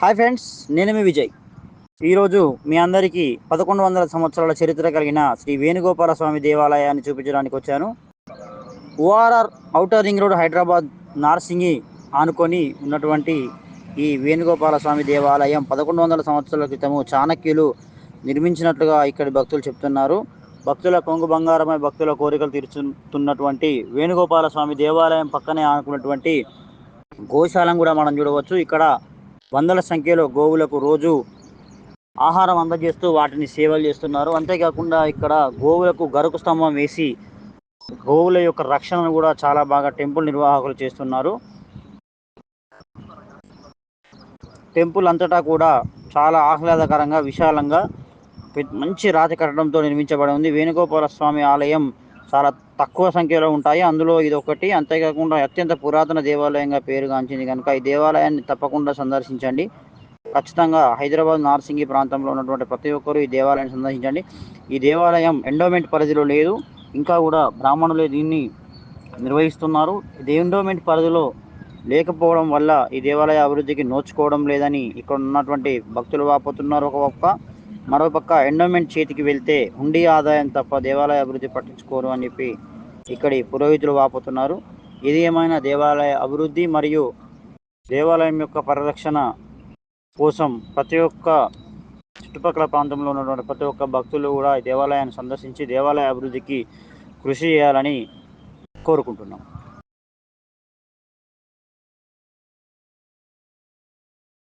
Hi friends నేను మీ విజయ్. ఈరోజు మీ అందరికీ పదకొండు వందల సంవత్సరాల చరిత్ర కలిగిన శ్రీ వేణుగోపాల స్వామి దేవాలయాన్ని చూపించడానికి వచ్చాను. ORR outer ring road Hyderabad Narsingi ఆనుకొని ఉన్నటువంటి ఈ వేణుగోపాల స్వామి దేవాలయం పదకొండు వందల సంవత్సరాల క్రితము చాణక్యులు నిర్మించినట్లుగా ఇక్కడి భక్తులు చెప్తున్నారు. భక్తుల కొంగు బంగారమై భక్తుల కోరికలు తీర్చుతున్నటువంటి వేణుగోపాల స్వామి దేవాలయం పక్కనే ఆనుకున్నటువంటి గోశాలను కూడా మనం చూడవచ్చు. ఇక్కడ వందల సంఖ్యలో గోవులకు రోజు ఆహారం అందజేస్తూ వాటిని సేవలు చేస్తున్నారు. అంతేకాకుండా ఇక్కడ గోవులకు గరుకు స్తంభం వేసి గోవుల యొక్క రక్షణను కూడా చాలా బాగా టెంపుల్ నిర్వాహకులు చేస్తున్నారు. టెంపుల్ అంతటా కూడా చాలా ఆహ్లాదకరంగా విశాలంగా మంచి రాతి కట్టడంతో నిర్మించబడి ఉంది. వేణుగోపాల స్వామి ఆలయం చాలా తక్కువ సంఖ్యలో ఉంటాయి. అందులో ఇది ఒకటి అంతేకాకుండా అత్యంత పురాతన దేవాలయంగా పేరుగాంచింది కనుక ఈ దేవాలయాన్ని తప్పకుండా సందర్శించండి. ఖచ్చితంగా హైదరాబాద్ నార్సింగి ప్రాంతంలో ఉన్నటువంటి ప్రతి ఒక్కరూ ఈ దేవాలయాన్ని సందర్శించండి. ఈ దేవాలయం ఎండోమెంట్ పరిధిలో లేదు. ఇంకా కూడా బ్రాహ్మణులే దీన్ని నిర్వహిస్తున్నారు. ఇది ఎండోమెంట్ పరిధిలో లేకపోవడం వల్ల ఈ దేవాలయ అభివృద్ధికి నోచుకోవడం లేదని ఇక్కడ ఉన్నటువంటి భక్తులు వాపోతున్నారు ఒక ఒక్క. మరోపక్క ఎండోమెంట్ చేతికి వెళ్తే హుండీ ఆదాయం తప్ప దేవాలయ అభివృద్ధి పట్టించుకోరు అని చెప్పి ఇక్కడి పురోహితులు వాపోతున్నారు. ఇది ఏమైనా దేవాలయ అభివృద్ధి మరియు దేవాలయం యొక్క పరిరక్షణ కోసం ప్రతి ఒక్క చుట్టుపక్కల ప్రాంతంలో ఉన్నటువంటి ప్రతి ఒక్క భక్తులు కూడా దేవాలయాన్ని సందర్శించి దేవాలయ అభివృద్ధికి కృషి చేయాలని కోరుకుంటున్నాం.